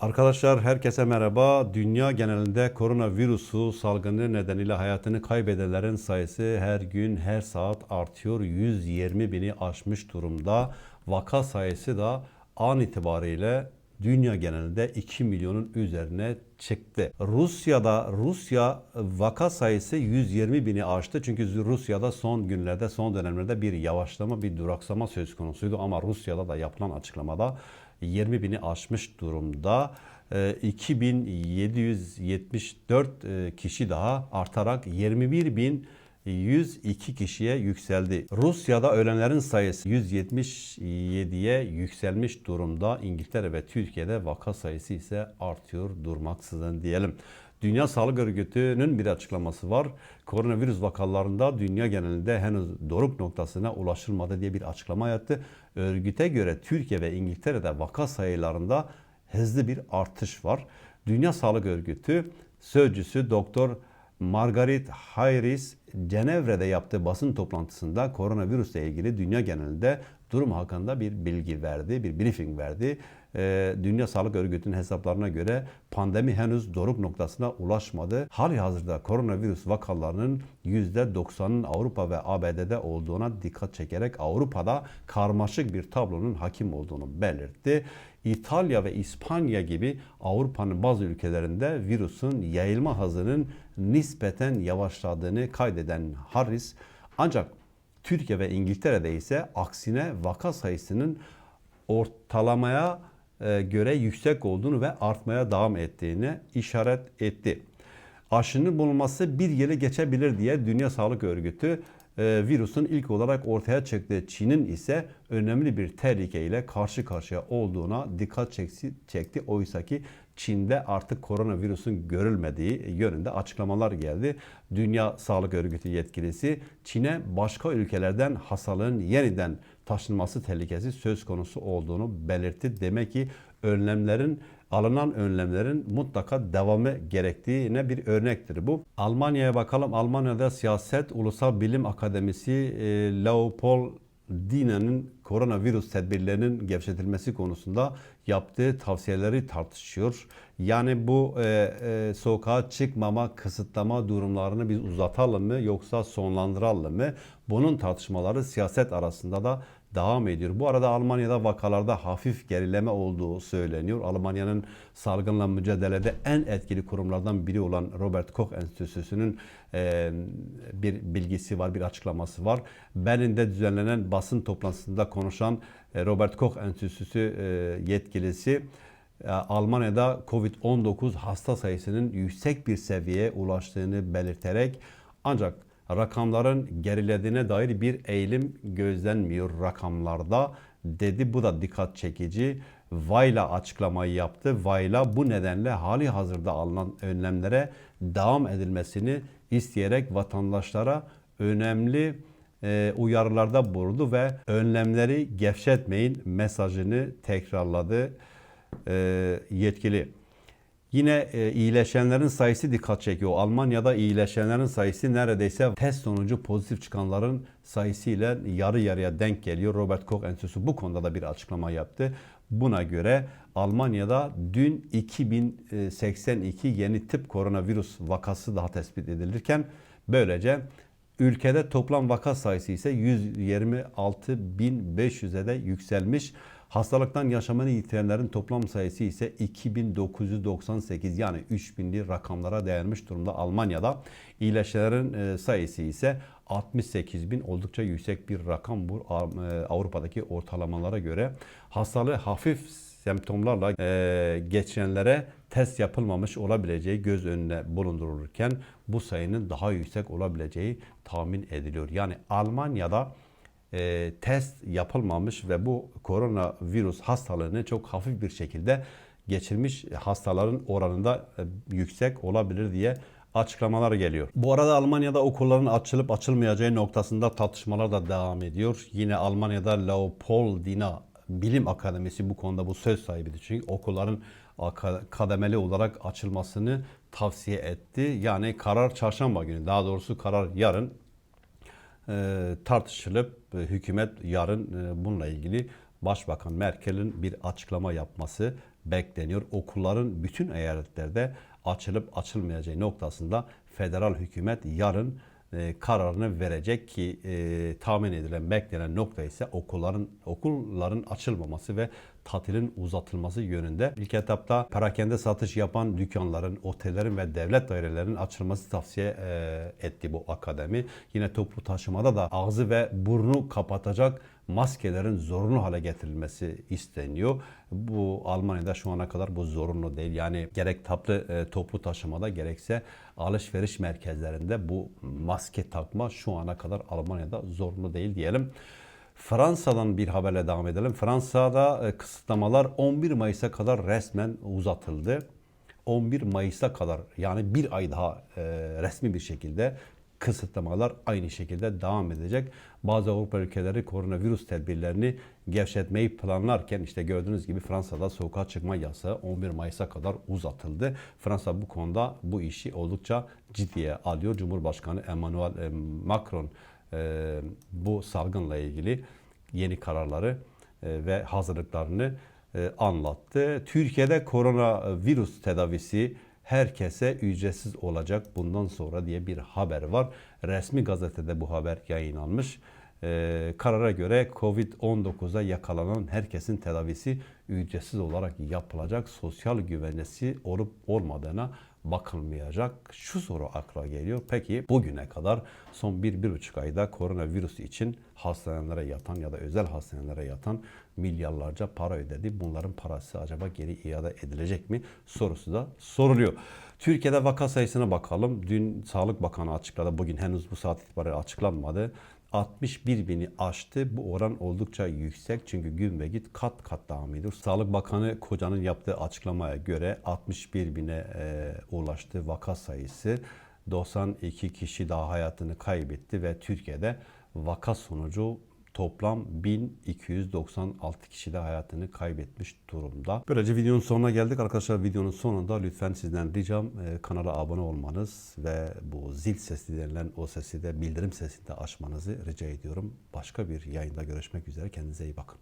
Arkadaşlar herkese merhaba. Dünya genelinde koronavirüsü salgını nedeniyle hayatını kaybedenlerin sayısı her gün her saat artıyor. 120 bini aşmış durumda. Vaka sayısı da an itibariyle dünya genelinde 2 milyonun üzerine çıktı. Rusya'da Rusya vaka sayısı 120 bini aştı. Çünkü Rusya'da son günlerde, son dönemlerde bir yavaşlama, bir duraksama söz konusuydu. Ama Rusya'da da yapılan açıklamada 20 bini aşmış durumda. Ee, 2774 e, kişi daha artarak 21.102 kişiye yükseldi. Rusya'da ölenlerin sayısı 177'ye yükselmiş durumda. İngiltere ve Türkiye'de vaka sayısı ise artıyor durmaksızın diyelim. Dünya Sağlık Örgütü'nün bir açıklaması var. Koronavirüs vakalarında dünya genelinde henüz doruk noktasına ulaşılmadı diye bir açıklama yaptı. Örgüte göre Türkiye ve İngiltere'de vaka sayılarında hızlı bir artış var. Dünya Sağlık Örgütü sözcüsü Doktor Margaret Hayris Cenevre'de yaptığı basın toplantısında koronavirüsle ilgili dünya genelinde durum hakkında bir bilgi verdi, bir briefing verdi. Ee, dünya Sağlık Örgütü'nün hesaplarına göre pandemi henüz doruk noktasına ulaşmadı. Hali hazırda koronavirüs vakalarının %90'ın Avrupa ve ABD'de olduğuna dikkat çekerek Avrupa'da karmaşık bir tablonun hakim olduğunu belirtti. İtalya ve İspanya gibi Avrupa'nın bazı ülkelerinde virüsün yayılma hızının nispeten yavaşladığını kaydeden Harris ancak Türkiye ve İngiltere'de ise aksine vaka sayısının ortalamaya göre yüksek olduğunu ve artmaya devam ettiğini işaret etti. Aşının bulunması bir yılı geçebilir diye Dünya Sağlık Örgütü e, virüsün ilk olarak ortaya çıktığı Çin'in ise önemli bir tehlikeyle karşı karşıya olduğuna dikkat çekti. Oysa ki Çin'de artık koronavirüsün görülmediği yönünde açıklamalar geldi. Dünya Sağlık Örgütü yetkilisi Çin'e başka ülkelerden hastalığın yeniden taşınması tehlikesi söz konusu olduğunu belirtti. Demek ki önlemlerin alınan önlemlerin mutlaka devamı gerektiğine bir örnektir bu. Almanya'ya bakalım. Almanya'da Siyaset Ulusal Bilim Akademisi e, Leopold Dina'nın koronavirüs tedbirlerinin gevşetilmesi konusunda yaptığı tavsiyeleri tartışıyor. Yani bu e, e, sokağa çıkmama, kısıtlama durumlarını biz uzatalım mı yoksa sonlandıralım mı? Bunun tartışmaları siyaset arasında da devam ediyor. Bu arada Almanya'da vakalarda hafif gerileme olduğu söyleniyor. Almanya'nın salgınla mücadelede en etkili kurumlardan biri olan Robert Koch Enstitüsü'nün e, bir bilgisi var, bir açıklaması var. Berlin'de düzenlenen basın toplantısında konuşan e, Robert Koch Enstitüsü e, yetkilisi Almanya'da Covid-19 hasta sayısının yüksek bir seviyeye ulaştığını belirterek ancak rakamların gerilediğine dair bir eğilim gözlenmiyor rakamlarda dedi. Bu da dikkat çekici. Vayla açıklamayı yaptı. Vayla bu nedenle hali hazırda alınan önlemlere devam edilmesini isteyerek vatandaşlara önemli e, uyarılarda bulundu ve önlemleri gevşetmeyin mesajını tekrarladı e, yetkili. Yine e, iyileşenlerin sayısı dikkat çekiyor. Almanya'da iyileşenlerin sayısı neredeyse test sonucu pozitif çıkanların sayısıyla yarı yarıya denk geliyor. Robert Koch Enstitüsü bu konuda da bir açıklama yaptı. Buna göre Almanya'da dün 2082 yeni tip koronavirüs vakası daha tespit edilirken böylece ülkede toplam vaka sayısı ise 126.500'e de yükselmiş. Hastalıktan yaşamını yitirenlerin toplam sayısı ise 2998 yani 3000'li rakamlara dayanmış durumda Almanya'da. İyileşenlerin e, sayısı ise 68 bin oldukça yüksek bir rakam bu e, Avrupa'daki ortalamalara göre. Hastalığı hafif semptomlarla e, geçirenlere test yapılmamış olabileceği göz önüne bulundurulurken bu sayının daha yüksek olabileceği tahmin ediliyor. Yani Almanya'da e, test yapılmamış ve bu koronavirüs hastalığını çok hafif bir şekilde geçirmiş hastaların oranında e, yüksek olabilir diye açıklamalar geliyor. Bu arada Almanya'da okulların açılıp açılmayacağı noktasında tartışmalar da devam ediyor. Yine Almanya'da Leopoldina Bilim Akademisi bu konuda bu söz sahibidir. Çünkü okulların kademeli olarak açılmasını tavsiye etti. Yani karar çarşamba günü, daha doğrusu karar yarın tartışılıp e, hükümet yarın e, bununla ilgili Başbakan Merkel'in bir açıklama yapması bekleniyor. Okulların bütün eyaletlerde açılıp açılmayacağı noktasında federal hükümet yarın e, kararını verecek ki e, tahmin edilen beklenen nokta ise okulların okulların açılmaması ve tatilin uzatılması yönünde. İlk etapta perakende satış yapan dükkanların, otellerin ve devlet dairelerinin açılması tavsiye e, etti bu akademi. Yine toplu taşımada da ağzı ve burnu kapatacak maskelerin zorunlu hale getirilmesi isteniyor. Bu Almanya'da şu ana kadar bu zorunlu değil. Yani gerek tatlı e, toplu taşımada gerekse alışveriş merkezlerinde bu maske takma şu ana kadar Almanya'da zorunlu değil diyelim. Fransa'dan bir haberle devam edelim. Fransa'da e, kısıtlamalar 11 Mayıs'a kadar resmen uzatıldı. 11 Mayıs'a kadar yani bir ay daha e, resmi bir şekilde kısıtlamalar aynı şekilde devam edecek. Bazı Avrupa ülkeleri koronavirüs tedbirlerini gevşetmeyi planlarken işte gördüğünüz gibi Fransa'da sokağa çıkma yasağı 11 Mayıs'a kadar uzatıldı. Fransa bu konuda bu işi oldukça ciddiye alıyor. Cumhurbaşkanı Emmanuel e, Macron e, bu salgınla ilgili yeni kararları e, ve hazırlıklarını anlattı. Türkiye'de koronavirüs tedavisi herkese ücretsiz olacak bundan sonra diye bir haber var. Resmi gazetede bu haber yayınlanmış. Ee, karara göre Covid-19'a yakalanan herkesin tedavisi ücretsiz olarak yapılacak. Sosyal güvencesi olup olmadığına bakılmayacak. Şu soru akla geliyor. Peki bugüne kadar son bir, bir buçuk ayda koronavirüs için hastanelere yatan ya da özel hastanelere yatan milyarlarca para ödedi. Bunların parası acaba geri iade edilecek mi? Sorusu da soruluyor. Türkiye'de vaka sayısına bakalım. Dün Sağlık Bakanı açıkladı. Bugün henüz bu saat itibariyle açıklanmadı. 61 bini aştı. Bu oran oldukça yüksek çünkü gün ve git kat kat devam ediyor. Sağlık Bakanı Koca'nın yaptığı açıklamaya göre 61 bine e, ulaştı vaka sayısı. 92 kişi daha hayatını kaybetti ve Türkiye'de vaka sonucu toplam 1296 kişi de hayatını kaybetmiş durumda. Böylece videonun sonuna geldik. Arkadaşlar videonun sonunda lütfen sizden ricam e, kanala abone olmanız ve bu zil sesi denilen o sesi de bildirim sesini de açmanızı rica ediyorum. Başka bir yayında görüşmek üzere. Kendinize iyi bakın.